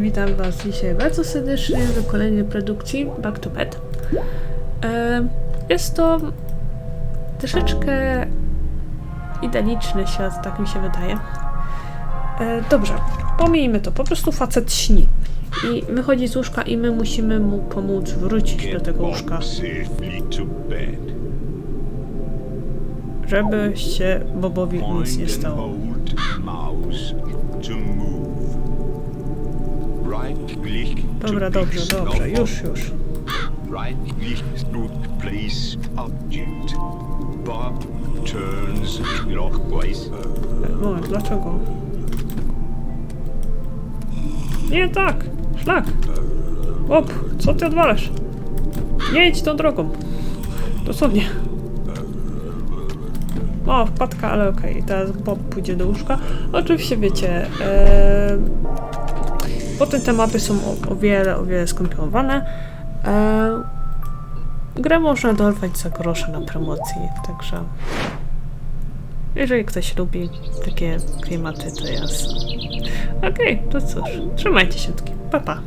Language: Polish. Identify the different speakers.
Speaker 1: Witam Was dzisiaj bardzo serdecznie do kolejnej produkcji Back to Bed. E, Jest to troszeczkę idealiczny świat, tak mi się wydaje. E, Dobrze, pomijmy to, po prostu facet śni. I wychodzi z łóżka i my musimy mu pomóc wrócić do tego łóżka, żeby się Bobowi nic nie stało. Dobra, dobrze, dobrze, już, już.
Speaker 2: Right click to place object. Bob turns clockwise.
Speaker 1: Moment, dlaczego? Nie tak! Szlak! Bob, co ty odwalasz? Nie idź tą drogą. Dosłownie. O, wpadka, ale okej. Teraz Bob pójdzie do łóżka. Oczywiście wiecie, e, potem te mapy są o, o wiele, o wiele skomplikowane. E, grę można dorwać za grosze na promocji, także jeżeli ktoś lubi takie klimaty, to jasne. Okej, to cóż, trzymajcie się, pa pa.